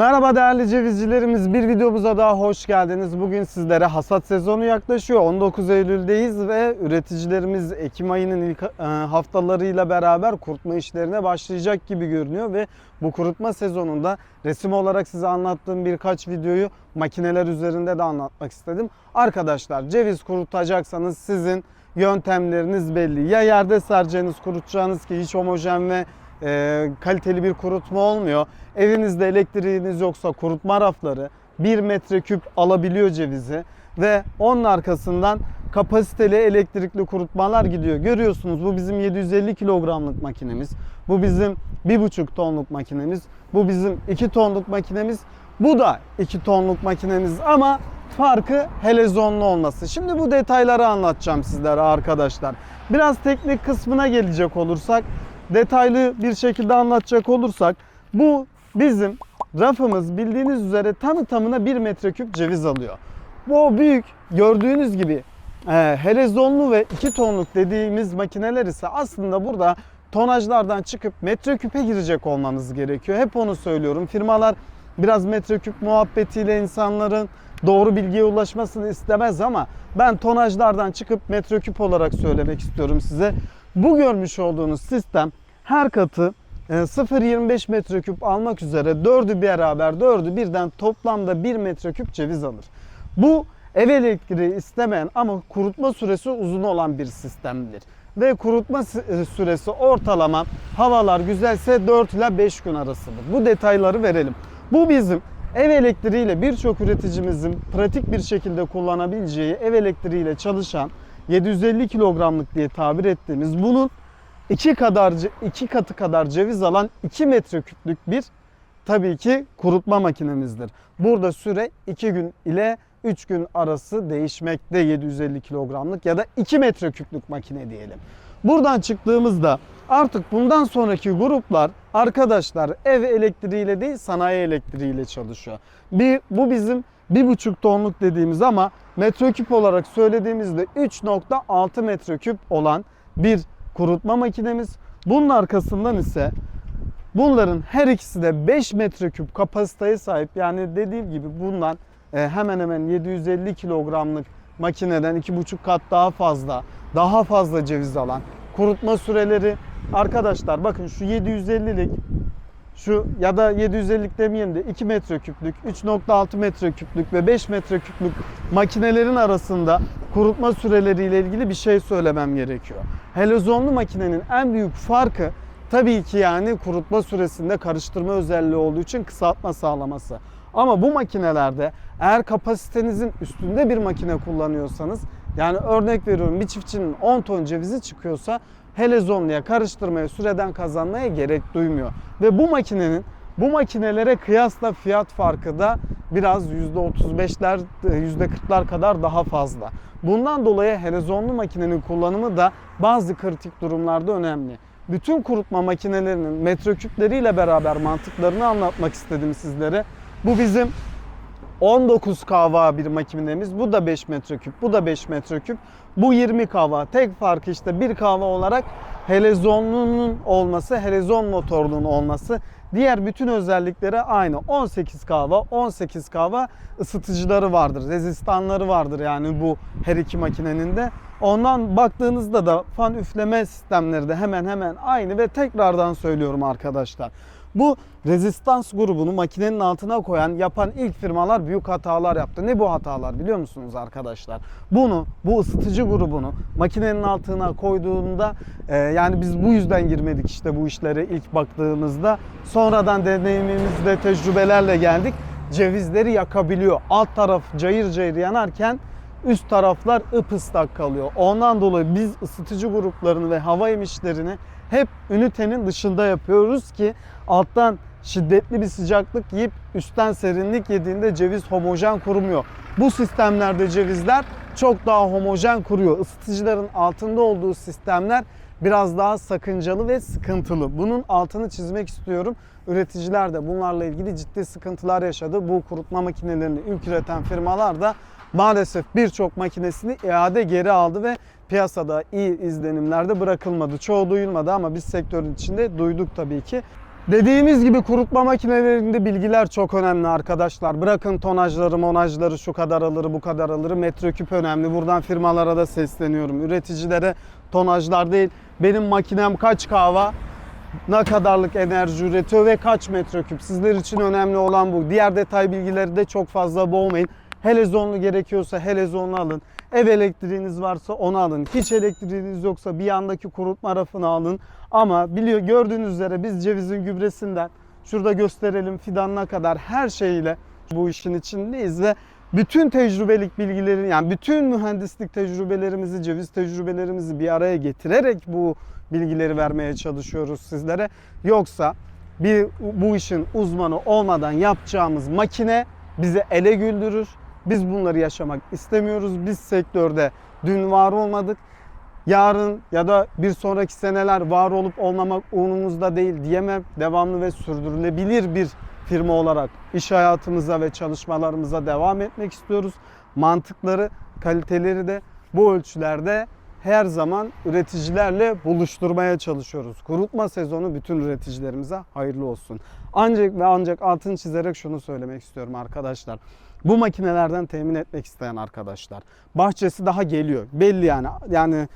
Merhaba değerli cevizcilerimiz. Bir videomuza daha hoş geldiniz. Bugün sizlere hasat sezonu yaklaşıyor. 19 Eylül'deyiz ve üreticilerimiz Ekim ayının ilk e, haftalarıyla beraber kurutma işlerine başlayacak gibi görünüyor ve bu kurutma sezonunda resim olarak size anlattığım birkaç videoyu makineler üzerinde de anlatmak istedim. Arkadaşlar ceviz kurutacaksanız sizin yöntemleriniz belli. Ya yerde sereceğiniz, kurutacağınız ki hiç homojen ve e, kaliteli bir kurutma olmuyor. Evinizde elektriğiniz yoksa kurutma rafları 1 metreküp alabiliyor cevizi ve onun arkasından kapasiteli elektrikli kurutmalar gidiyor. Görüyorsunuz bu bizim 750 kilogramlık makinemiz. Bu bizim 1,5 tonluk makinemiz. Bu bizim 2 tonluk makinemiz. Bu da 2 tonluk makinemiz ama farkı helezonlu olması. Şimdi bu detayları anlatacağım sizlere arkadaşlar. Biraz teknik kısmına gelecek olursak detaylı bir şekilde anlatacak olursak bu bizim rafımız bildiğiniz üzere tamı tamına 1 metreküp ceviz alıyor. Bu büyük gördüğünüz gibi e, helezonlu ve 2 tonluk dediğimiz makineler ise aslında burada tonajlardan çıkıp metreküpe girecek olmamız gerekiyor. Hep onu söylüyorum. Firmalar biraz metreküp muhabbetiyle insanların doğru bilgiye ulaşmasını istemez ama ben tonajlardan çıkıp metreküp olarak söylemek istiyorum size. Bu görmüş olduğunuz sistem her katı e, 0.25 metreküp almak üzere 4'ü beraber 4'ü birden toplamda 1 metreküp ceviz alır. Bu ev elektriği istemeyen ama kurutma süresi uzun olan bir sistemdir. Ve kurutma e, süresi ortalama havalar güzelse 4 ile 5 gün arasıdır. Bu detayları verelim. Bu bizim ev elektriğiyle birçok üreticimizin pratik bir şekilde kullanabileceği ev elektriğiyle çalışan 750 kilogramlık diye tabir ettiğimiz bunun iki kadar iki katı kadar ceviz alan 2 metreküplük bir tabii ki kurutma makinemizdir. Burada süre 2 gün ile 3 gün arası değişmekte 750 kilogramlık ya da 2 metreküplük makine diyelim. Buradan çıktığımızda artık bundan sonraki gruplar arkadaşlar ev elektriğiyle değil sanayi elektriğiyle çalışıyor. Bir, bu bizim 1,5 tonluk dediğimiz ama metreküp olarak söylediğimizde 3.6 metreküp olan bir kurutma makinemiz. Bunun arkasından ise bunların her ikisi de 5 metreküp kapasiteye sahip. Yani dediğim gibi bundan e, hemen hemen 750 kilogramlık makineden 2,5 kat daha fazla, daha fazla ceviz alan kurutma süreleri arkadaşlar bakın şu 750'lik şu ya da 750'lik demeyelim de 2 metreküplük, 3.6 metreküplük ve 5 metreküplük makinelerin arasında kurutma süreleriyle ilgili bir şey söylemem gerekiyor. Helezonlu makinenin en büyük farkı tabii ki yani kurutma süresinde karıştırma özelliği olduğu için kısaltma sağlaması. Ama bu makinelerde eğer kapasitenizin üstünde bir makine kullanıyorsanız yani örnek veriyorum bir çiftçinin 10 ton cevizi çıkıyorsa helezonluya karıştırmaya süreden kazanmaya gerek duymuyor. Ve bu makinenin bu makinelere kıyasla fiyat farkı da biraz %35'ler %40'lar kadar daha fazla. Bundan dolayı helezonlu makinenin kullanımı da bazı kritik durumlarda önemli. Bütün kurutma makinelerinin metreküpleriyle beraber mantıklarını anlatmak istedim sizlere. Bu bizim 19 kava bir makinemiz. Bu da 5 metreküp, bu da 5 metreküp. Bu 20 kava. Tek farkı işte bir kava olarak helezonlunun olması, helezon motorluğunun olması. Diğer bütün özellikleri aynı. 18 kava, 18 kava ısıtıcıları vardır, rezistanları vardır yani bu her iki makinenin de. Ondan baktığınızda da fan üfleme sistemleri de hemen hemen aynı ve tekrardan söylüyorum arkadaşlar. Bu rezistans grubunu makinenin altına koyan, yapan ilk firmalar büyük hatalar yaptı. Ne bu hatalar biliyor musunuz arkadaşlar? Bunu, bu ısıtıcı grubunu makinenin altına koyduğunda e, yani biz bu yüzden girmedik işte bu işlere ilk baktığımızda. Sonradan deneyimimizde, tecrübelerle geldik. Cevizleri yakabiliyor. Alt taraf cayır cayır yanarken üst taraflar ıpıslak kalıyor. Ondan dolayı biz ısıtıcı gruplarını ve hava emişlerini hep ünitenin dışında yapıyoruz ki alttan şiddetli bir sıcaklık yiyip üstten serinlik yediğinde ceviz homojen kurumuyor. Bu sistemlerde cevizler çok daha homojen kuruyor. Isıtıcıların altında olduğu sistemler biraz daha sakıncalı ve sıkıntılı. Bunun altını çizmek istiyorum. Üreticiler de bunlarla ilgili ciddi sıkıntılar yaşadı. Bu kurutma makinelerini ilk üreten firmalar da maalesef birçok makinesini iade geri aldı ve piyasada iyi izlenimlerde bırakılmadı. Çoğu duyulmadı ama biz sektörün içinde duyduk tabii ki. Dediğimiz gibi kurutma makinelerinde bilgiler çok önemli arkadaşlar. Bırakın tonajları, monajları şu kadar alır, bu kadar alır. Metreküp önemli. Buradan firmalara da sesleniyorum. Üreticilere tonajlar değil. Benim makinem kaç kahva, ne kadarlık enerji üretiyor ve kaç metreküp. Sizler için önemli olan bu. Diğer detay bilgileri de çok fazla boğmayın. Helezonlu gerekiyorsa helezonlu alın. Ev elektriğiniz varsa onu alın. Hiç elektriğiniz yoksa bir yandaki kurutma rafını alın. Ama biliyor gördüğünüz üzere biz cevizin gübresinden şurada gösterelim fidanına kadar her şeyiyle bu işin içindeyiz ve bütün tecrübelik bilgilerin yani bütün mühendislik tecrübelerimizi, ceviz tecrübelerimizi bir araya getirerek bu bilgileri vermeye çalışıyoruz sizlere. Yoksa bir bu işin uzmanı olmadan yapacağımız makine bizi ele güldürür. Biz bunları yaşamak istemiyoruz. Biz sektörde dün var olmadık. Yarın ya da bir sonraki seneler var olup olmamak umurumuzda değil diyemem. Devamlı ve sürdürülebilir bir firma olarak iş hayatımıza ve çalışmalarımıza devam etmek istiyoruz. Mantıkları, kaliteleri de bu ölçülerde her zaman üreticilerle buluşturmaya çalışıyoruz. Kurutma sezonu bütün üreticilerimize hayırlı olsun. Ancak ve ancak altını çizerek şunu söylemek istiyorum arkadaşlar. Bu makinelerden temin etmek isteyen arkadaşlar. Bahçesi daha geliyor. Belli yani. Yani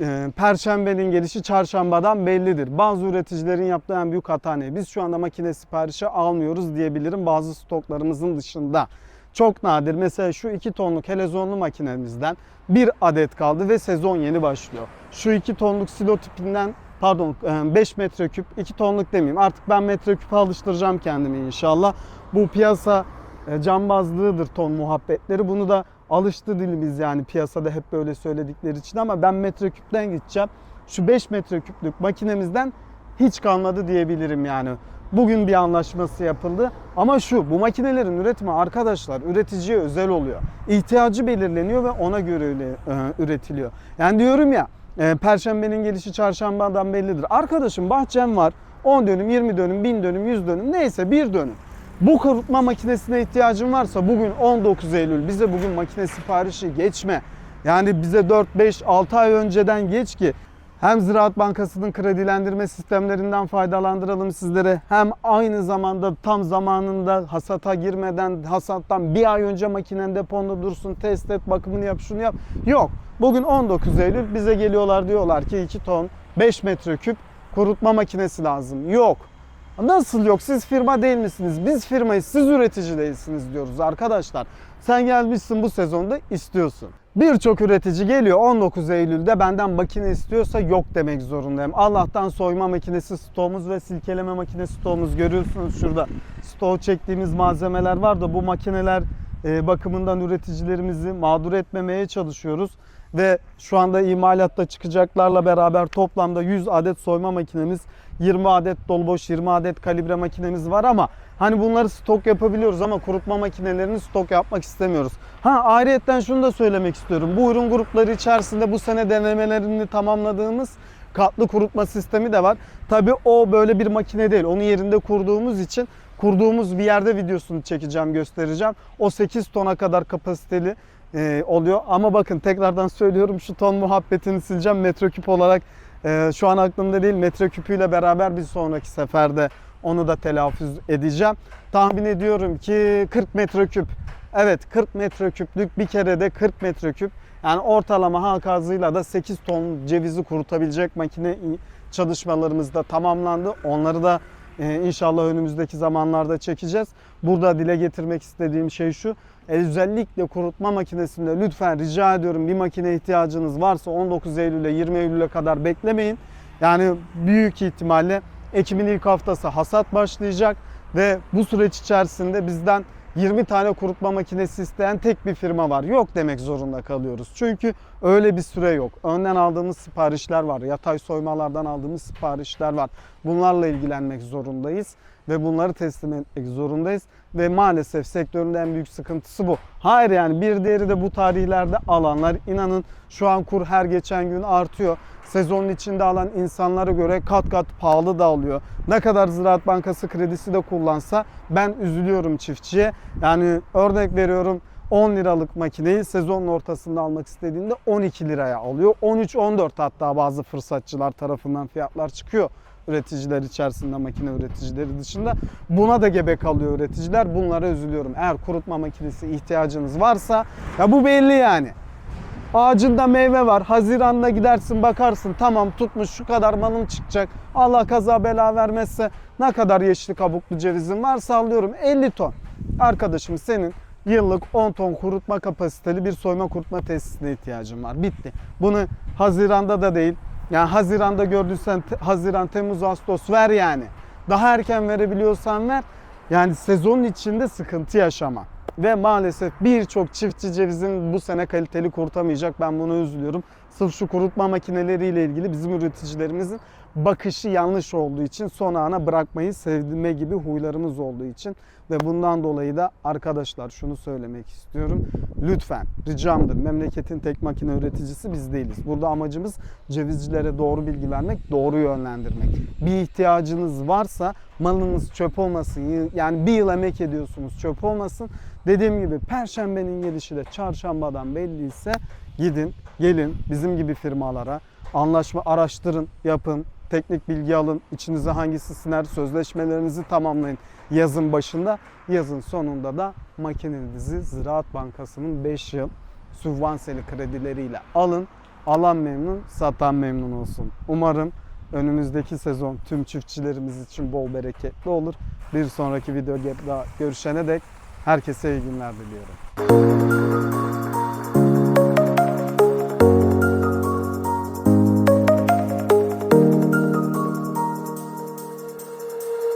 e, Perşembenin gelişi çarşambadan bellidir. Bazı üreticilerin yaptığı en büyük hata ne? Biz şu anda makine siparişi almıyoruz diyebilirim bazı stoklarımızın dışında. Çok nadir. Mesela şu 2 tonluk helezonlu makinemizden bir adet kaldı ve sezon yeni başlıyor. Şu 2 tonluk silo tipinden pardon 5 metreküp 2 tonluk demeyeyim. Artık ben metreküpe alıştıracağım kendimi inşallah. Bu piyasa e, cambazlığıdır ton muhabbetleri. Bunu da alıştı dilimiz yani piyasada hep böyle söyledikleri için ama ben metreküpten gideceğim. Şu 5 metreküplük makinemizden hiç kalmadı diyebilirim yani. Bugün bir anlaşması yapıldı ama şu bu makinelerin üretimi arkadaşlar üreticiye özel oluyor. İhtiyacı belirleniyor ve ona göre e, üretiliyor. Yani diyorum ya e, perşembenin gelişi çarşambadan bellidir. Arkadaşım bahçem var 10 dönüm, 20 dönüm, 1000 dönüm, 100 dönüm neyse bir dönüm. Bu kurutma makinesine ihtiyacın varsa bugün 19 Eylül bize bugün makine siparişi geçme. Yani bize 4, 5, 6 ay önceden geç ki hem Ziraat Bankası'nın kredilendirme sistemlerinden faydalandıralım sizlere hem aynı zamanda tam zamanında hasata girmeden hasattan bir ay önce makinen deponda dursun test et bakımını yap şunu yap. Yok bugün 19 Eylül bize geliyorlar diyorlar ki 2 ton 5 metreküp kurutma makinesi lazım. Yok. Nasıl yok? Siz firma değil misiniz? Biz firmayız, siz üretici değilsiniz diyoruz arkadaşlar. Sen gelmişsin bu sezonda istiyorsun. Birçok üretici geliyor 19 Eylül'de benden makine istiyorsa yok demek zorundayım. Allah'tan soyma makinesi stoğumuz ve silkeleme makinesi stoğumuz görüyorsunuz şurada. Stoğu çektiğimiz malzemeler var da bu makineler e, bakımından üreticilerimizi mağdur etmemeye çalışıyoruz. Ve şu anda imalatta çıkacaklarla beraber toplamda 100 adet soyma makinemiz, 20 adet dolu boş, 20 adet kalibre makinemiz var ama hani bunları stok yapabiliyoruz ama kurutma makinelerini stok yapmak istemiyoruz. Ha ayrıyetten şunu da söylemek istiyorum. Bu ürün grupları içerisinde bu sene denemelerini tamamladığımız katlı kurutma sistemi de var. Tabi o böyle bir makine değil. Onu yerinde kurduğumuz için kurduğumuz bir yerde videosunu çekeceğim, göstereceğim. O 8 tona kadar kapasiteli e, oluyor. Ama bakın tekrardan söylüyorum şu ton muhabbetini sileceğim metreküp olarak. E, şu an aklımda değil metreküpüyle beraber bir sonraki seferde onu da telaffuz edeceğim. Tahmin ediyorum ki 40 metreküp. Evet 40 metreküplük bir kerede 40 metreküp. Yani ortalama halk arzıyla da 8 ton cevizi kurutabilecek makine çalışmalarımız da tamamlandı. Onları da e, inşallah önümüzdeki zamanlarda çekeceğiz. Burada dile getirmek istediğim şey şu. Özellikle kurutma makinesinde lütfen rica ediyorum bir makine ihtiyacınız varsa 19 Eylül'e 20 Eylül'e kadar beklemeyin. Yani büyük ihtimalle Ekim'in ilk haftası hasat başlayacak ve bu süreç içerisinde bizden 20 tane kurutma makinesi isteyen tek bir firma var. Yok demek zorunda kalıyoruz. Çünkü öyle bir süre yok. Önden aldığımız siparişler var. Yatay soymalardan aldığımız siparişler var. Bunlarla ilgilenmek zorundayız ve bunları teslim etmek zorundayız. Ve maalesef sektörün en büyük sıkıntısı bu. Hayır yani bir diğeri de bu tarihlerde alanlar. inanın şu an kur her geçen gün artıyor. Sezonun içinde alan insanlara göre kat kat pahalı da alıyor. Ne kadar Ziraat Bankası kredisi de kullansa ben üzülüyorum çiftçiye. Yani örnek veriyorum 10 liralık makineyi sezonun ortasında almak istediğinde 12 liraya alıyor. 13-14 hatta bazı fırsatçılar tarafından fiyatlar çıkıyor. Üreticiler içerisinde makine üreticileri dışında buna da gebe kalıyor üreticiler. Bunlara üzülüyorum. Eğer kurutma makinesi ihtiyacınız varsa ya bu belli yani. Ağacında meyve var. Haziranda gidersin bakarsın tamam tutmuş şu kadar malın çıkacak. Allah kaza bela vermezse ne kadar yeşil kabuklu cevizin varsa alıyorum 50 ton. Arkadaşım senin yıllık 10 ton kurutma kapasiteli bir soyma kurutma tesisine ihtiyacın var. Bitti. Bunu Haziran'da da değil. Yani Haziran'da gördüysen Haziran, Temmuz, Ağustos ver yani. Daha erken verebiliyorsan ver. Yani sezonun içinde sıkıntı yaşama. Ve maalesef birçok çiftçi cevizin bu sene kaliteli kurutamayacak. Ben buna üzülüyorum. Sırf şu kurutma makineleriyle ilgili bizim üreticilerimizin bakışı yanlış olduğu için son ana bırakmayı sevdirme gibi huylarımız olduğu için ve bundan dolayı da arkadaşlar şunu söylemek istiyorum. Lütfen ricamdır memleketin tek makine üreticisi biz değiliz. Burada amacımız cevizcilere doğru bilgi vermek, doğru yönlendirmek. Bir ihtiyacınız varsa malınız çöp olmasın. Yani bir yıl emek ediyorsunuz çöp olmasın. Dediğim gibi perşembenin gelişi de çarşambadan belliyse gidin, gelin bizim gibi firmalara anlaşma araştırın, yapın, teknik bilgi alın. İçinize hangisi siner sözleşmelerinizi tamamlayın. Yazın başında, yazın sonunda da makinenizi Ziraat Bankası'nın 5 yıl sübvansiyeli kredileriyle alın. Alan memnun, satan memnun olsun. Umarım önümüzdeki sezon tüm çiftçilerimiz için bol bereketli olur. Bir sonraki videoda görüşene dek herkese iyi günler diliyorum.